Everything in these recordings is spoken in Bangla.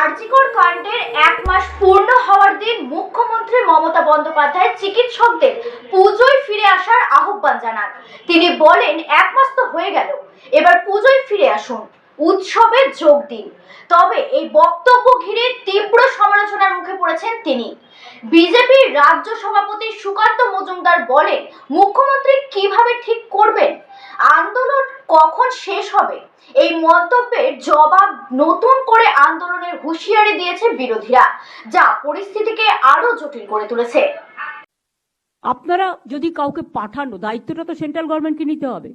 আরজিকর কাণ্ডের এক মাস পূর্ণ হওয়ার দিন মুখ্যমন্ত্রী মমতা বন্দ্যোপাধ্যায় চিকিৎসকদের পুজোয় ফিরে আসার আহ্বান জানান। তিনি বলেন, এক মাস তো হয়ে গেল, এবার পুজোয় ফিরে আসুন, উৎসবে যোগ দিন। তবে এই বক্তব্য ঘিরে তীব্র সমালোচনার মুখে পড়েছেন তিনি। বিজেপির রাজ্য সভাপতি সুকান্ত মজুমদার বলেন, মুখ্যমন্ত্রী কীভাবে ঠিক করবেন? কখন শেষ হবে? এই মন্তব্যের জবাব নতুন করে আন্দোলনের হুঁশিয়ারি দিয়েছে বিরোধীরা, যা পরিস্থিতিকে আরও জটিল করে তুলেছে। আপনারা যদি কাউকে পাঠানো, দায়িত্বটা তো সেন্ট্রাল গভর্নমেন্টকে নিতে হবে।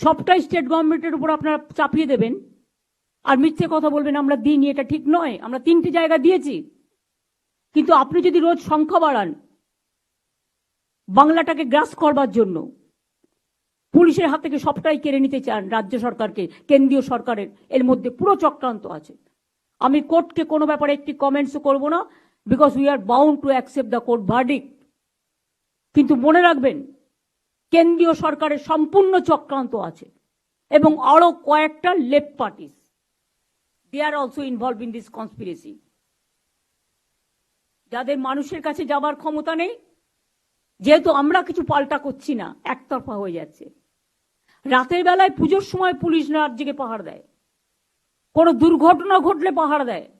সবটাই স্টেট গভর্নমেন্টের উপর আপনারা চাপিয়ে দেবেন। আর মিথ্যে কথা বলবেন, আমরা দিইনি, এটা ঠিক নয়। আমরা তিনটি জায়গা দিয়েছি। কিন্তু আপনি যদি রোজ সংখ্যা বাড়ান, বাংলাটাকে গ্রাস করবার জন্য পুলিশের হাত থেকে সবটাই কেড়ে নিতে চান রাজ্য সরকারকে, কেন্দ্রীয় সরকারের। এর মধ্যে পুরো চক্রান্ত আছে। আমি কোর্টকে কোনো ব্যাপারে একটি কমেন্টসও করব না because we are bound to accept the court verdict কিন্তু মনে রাখবেন, কেন্দ্রীয় সরকারের সম্পূর্ণ চক্রান্ত আছে, এবং আরও কয়েকটা left parties they are also involve in this conspiracy যাদের মানুষের কাছে যাবার ক্ষমতা নেই, যেহেতু আমরা কিছু পাল্টা করছি না, একতরফা হয়ে যাচ্ছে। রাতের বেলায় পুজোর সময় পুলিশ রাজ্যকে পাহাড় দেয়। কোনো দুর্ঘটনা ঘটলে পাহাড় দেয়।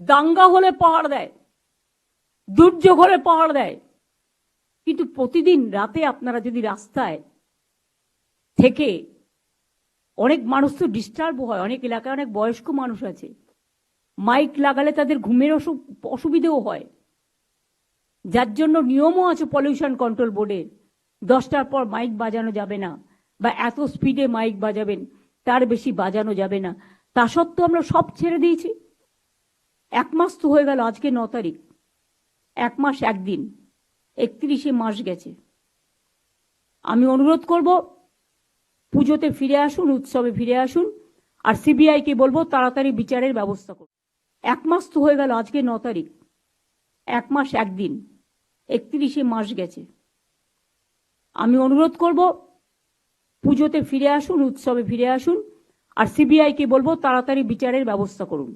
দাঙ্গা হলে পাহাড় দেয়। দুর্যোগ হলে পাহাড় দেয়। কিন্তু প্রতিদিন রাতে আপনারা যদি রাস্তায় থেকে অনেক মানুষ তো ডিস্টার্ব হয়, অনেক এলাকায় অনেক বয়স্ক মানুষ আছে মাইক লাগালে তাদের ঘুমের অসু- অসুবিধেও হয়। যার জন্য নিয়মও আছে পলিউশন কন্ট্রোল বোর্ডের দশটার পর মাইক বাজানো যাবে না। বা এত স্পিডে মাইক বাজাবেন, তার বেশি বাজানো যাবে না। তা সত্ত্বেও আমরা সব ছেড়ে দিয়েছি। এক মাস তো হয়ে গেল, আজকে ন তারিখ। এক মাস একদিন, একত্রিশে মাস গেছে। আমি অনুরোধ করব, পুজোতে ফিরে আসুন, উৎসবে ফিরে আসুন, আর সিবিআইকে বলব, তাড়াতাড়ি বিচারের ব্যবস্থা করুন। এক মাস তো হয়ে গেল, আজকে ন তারিখ। এক মাস একদিন, একত্রিশে মাস গেছে। আমি অনুরোধ করব পুজোতে ফিরে আসুন উৎসবে ফিরে আসুন আর সিবিআইকে বলব তাড়াতাড়ি বিচারের ব্যবস্থা করুন।